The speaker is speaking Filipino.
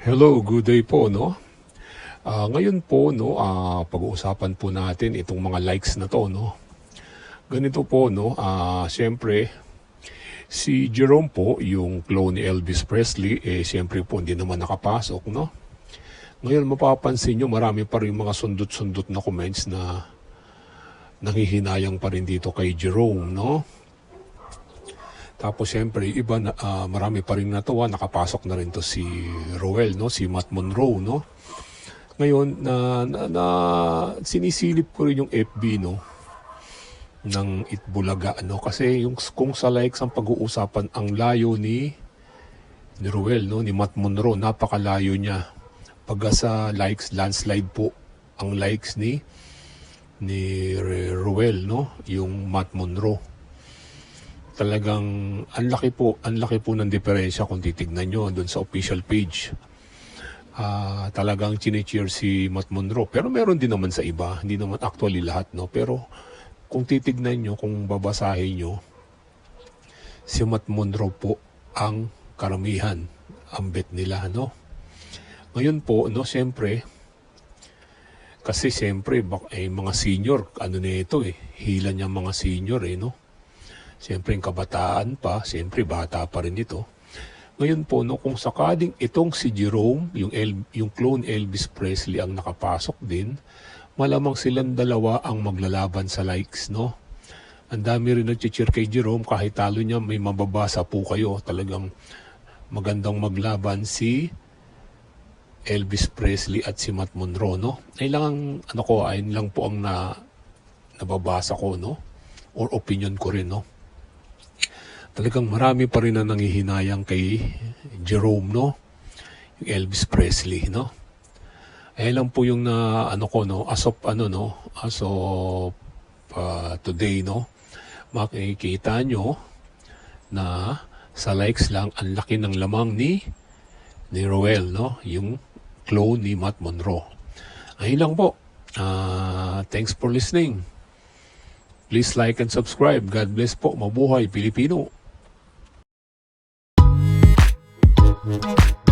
Hello, good day po, no? Ah, ngayon po, no, ah, pag-uusapan po natin itong mga likes na to, no? Ganito po, no, ah, siyempre, si Jerome po, yung clone ni Elvis Presley, eh, siyempre po, hindi naman nakapasok, no? Ngayon, mapapansin nyo, marami pa rin mga sundot-sundot na comments na nangihinayang pa rin dito kay Jerome, no? Tapos siyempre, iba na, ah, marami pa rin natuwa, nakapasok na rin to si Roel, no? Si Matt Monroe, no? Ngayon, na, na, na sinisilip ko rin yung FB, no? ng Itbulaga, no? Kasi yung kung sa likes ang pag-uusapan, ang layo ni ni Roel, no? Ni Matt Monroe, napakalayo niya. Pag sa likes, landslide po ang likes ni ni Roel, no? Yung Matt Monroe talagang ang laki po, ang laki po ng diferensya kung titignan nyo doon sa official page. Ah, talagang chine-cheer si Matt Monroe. Pero meron din naman sa iba, hindi naman actually lahat, no? Pero kung titignan nyo, kung babasahin nyo, si Matt Monroe po ang karamihan, ang bet nila, no? Ngayon po, no, siyempre, kasi siyempre, bak- eh, mga senior, ano na ito eh, hila niya mga senior eh, no? Siyempre, yung kabataan pa, siyempre, bata pa rin ito. Ngayon po, no, kung sakaling itong si Jerome, yung, El, yung clone Elvis Presley ang nakapasok din, malamang silang dalawa ang maglalaban sa likes, no? Ang dami rin nag-cheer kay Jerome, kahit talo niya, may mababasa po kayo. Talagang magandang maglaban si Elvis Presley at si Matt Monroe, no? Ay lang ang, ano ko, ay lang po ang na, nababasa ko, no? Or opinion ko rin, no? Talagang marami pa rin na nangihinayang kay Jerome, no? Yung Elvis Presley, no? Eh lang po yung na ano ko no, as of ano no, as of uh, today no, makikita nyo na sa likes lang ang laki ng lamang ni ni Roel no, yung clone ni Matt Monroe. Ayun lang po. Ah, thanks for listening. Please like and subscribe. God bless po. Mabuhay Pilipino. Mm-hmm.